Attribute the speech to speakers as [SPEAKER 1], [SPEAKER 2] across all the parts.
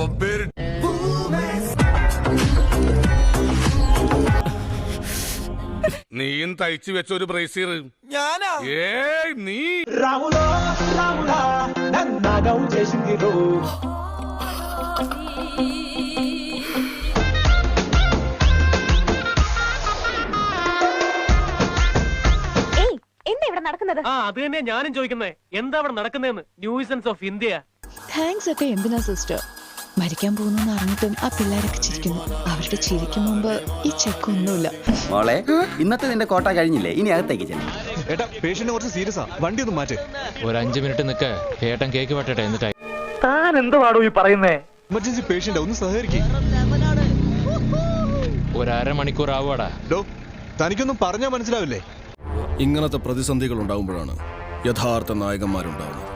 [SPEAKER 1] അവൻ പേര്
[SPEAKER 2] നീയും തയ്ച്ചു വെച്ച ഒരു ബ്രേസീർ
[SPEAKER 3] ഞാനാ
[SPEAKER 2] ഏയ് നീ
[SPEAKER 4] రాములో రాముడా నన్నగం చేసింది రో
[SPEAKER 5] ഏയ് എന്താ ഇവിടെ നടക്കുന്നത്
[SPEAKER 6] ആ അത് തന്നെയാ ഞാനും ചോദിക്കുന്നേ എന്താ അവിടെ നടക്കുന്നതെന്ന് ന്യൂസൻസ് ഓഫ് ഇന്ത്യ
[SPEAKER 7] താങ്ക്സ് ഒക്കെ എന്തിനാ സിസ്റ്റർ മരിക്കാൻ പോകുന്നു അറിഞ്ഞിട്ടും ആ പിള്ളേരൊക്കെ ചിരിക്കുന്നു. അവരുടെ ചിരിക്കും മുമ്പ് ഈ ചെക്കൊന്നുമില്ല
[SPEAKER 8] മോളെ ഇന്നത്തെ നിന്റെ കോട്ട കഴിഞ്ഞില്ലേ? ഇനി അകത്തേക്ക് ചെല്ലാം.
[SPEAKER 3] ഏട്ടാ പേഷ്യന്റ് കുറച്ച് സീരിയസ് ആ. വണ്ടി ഒന്ന് മാറ്റ്.
[SPEAKER 9] ഒരു അഞ്ചു മിനിറ്റ് നിക്ക്. ഏട്ടൻ കേക്ക് വെട്ടട്ടെ എന്നിട്ടായി
[SPEAKER 6] താൻ എന്തുവാടോ ഈ പറയുന്നേ?
[SPEAKER 3] എമർജൻസി പേഷ്യന്റ് ഒന്ന് സഹകരിക്കേ.
[SPEAKER 9] ഒരു അരമണിക്കൂർ ആവുവാടാ
[SPEAKER 3] ഡോ തനിക്കൊന്നും പറഞ്ഞാ മനസ്സിലാവില്ലേ?
[SPEAKER 10] ഇങ്ങനത്തെ പ്രതിസന്ധികൾ ഉണ്ടാകുമ്പോഴാണ് യഥാർത്ഥ നായകന്മാരുണ്ടാവുന്നത്.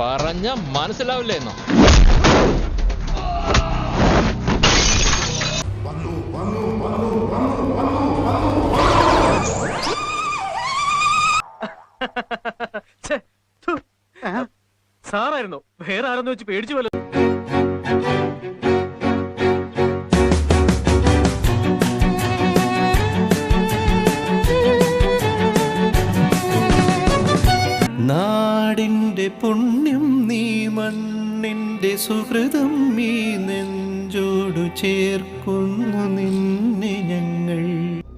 [SPEAKER 9] പറഞ്ഞ മനസ്സിലാവില്ലേ
[SPEAKER 6] സാറായിരുന്നു. വേറെ ആരെന്ന് വെച്ച് പേടിച്ചു പോലെ
[SPEAKER 4] നാടിന്റെ പുണ്യം നീ മണ്ണിന്റെ സുഹൃതം നീ ചേർക്കുന്നു നിന്നെ ഞങ്ങൾ.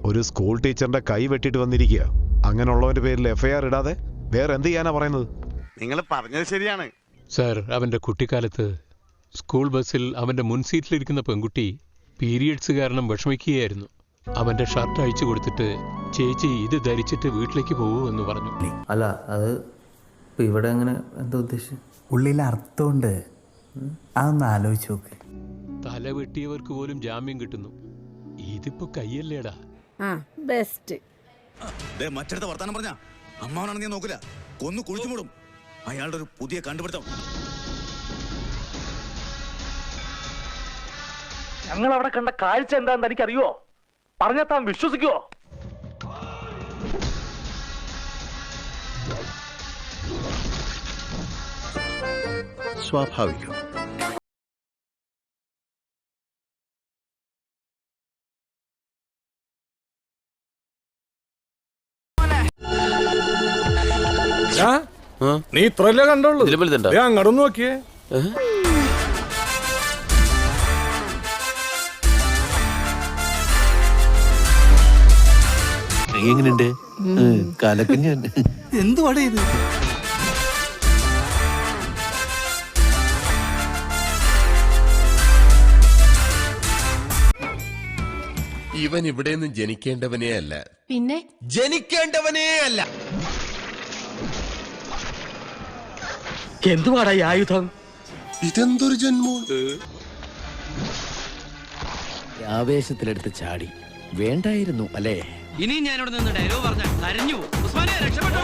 [SPEAKER 11] ഒരു സ്കൂൾ ടീച്ചറിന്റെ കൈ വെട്ടിട്ട് വന്നിരിക്കുക. അങ്ങനെയുള്ളവന്റെ പേരിൽ എഫ്ഐആർ ഇടാതെ വേറെ എന്ത് ചെയ്യാനാ പറയുന്നത്?
[SPEAKER 1] നിങ്ങൾ പറഞ്ഞത് ശരിയാണ്.
[SPEAKER 10] സർ അവന്റെ കുട്ടിക്കാലത്ത് സ്കൂൾ ബസ്സിൽ അവന്റെ മുൻ സീറ്റിലിരിക്കുന്ന പെൺകുട്ടി പീരിയഡ്സ് കാരണം വിഷമിക്കുകയായിരുന്നു. അവന്റെ ഷർട്ട് അഴിച്ചു കൊടുത്തിട്ട് ചേച്ചി ഇത് ധരിച്ചിട്ട് വീട്ടിലേക്ക് പോകൂ എന്ന് പറഞ്ഞു.
[SPEAKER 4] അല്ല അത് ഇപ്പൊ ഇവിടെ അങ്ങനെ എന്താ ഉദ്ദേശിച്ചു
[SPEAKER 8] ഉള്ളിൽ അർത്ഥമുണ്ട്. അതൊന്ന് ആലോചിച്ച് നോക്ക്.
[SPEAKER 10] തല വെട്ടിയവർക്ക് പോലും ജാമ്യം കിട്ടുന്നു. ഇതിപ്പോ കയ്യല്ലേടാ.
[SPEAKER 5] ബെസ്റ്റ്
[SPEAKER 1] മറ്റടുത്ത വർത്താനം പറഞ്ഞ അമ്മാവനാണ് ഞാൻ നോക്കില്ല കൊന്നു കുഴിച്ചു മൂടും. അയാളുടെ ഒരു പുതിയ കണ്ടുപിടുത്തം.
[SPEAKER 6] ഞങ്ങൾ അവിടെ കണ്ട കാഴ്ച എന്താന്ന് എനിക്കറിയോ പറഞ്ഞാൽ താൻ വിശ്വസിക്കുവോ?
[SPEAKER 1] സ്വാഭാവികം.
[SPEAKER 2] നീ ഇത്രല്ലേ കണ്ടുള്ളൂ. ദേ അങ്ങോട്ടൊന്ന് നോക്കിയേ.
[SPEAKER 4] എങ്ങനെയുണ്ട്? കാലക്കഞ്ഞ
[SPEAKER 8] എന്തുവാടേ ഇത്?
[SPEAKER 1] ഇവൻ ഇവിടെ നിന്ന് ജനിക്കേണ്ടവനേ അല്ല
[SPEAKER 7] പിന്നെ?
[SPEAKER 1] ജനിക്കേണ്ടവനേ അല്ല
[SPEAKER 6] എന്തുവാടാ ഈ ആയുധം?
[SPEAKER 1] ഇതെന്തൊരു ജന്മം?
[SPEAKER 8] ആവേശത്തിലെടുത്ത് ചാടി. വേണ്ടായിരുന്നു അല്ലേ?
[SPEAKER 6] ഇനി ഞാനിവിടെ നിന്ന് ഡയലോഗ് പറഞ്ഞു കരഞ്ഞു ഉസ്മാനെ രക്ഷപ്പെട്ടോ?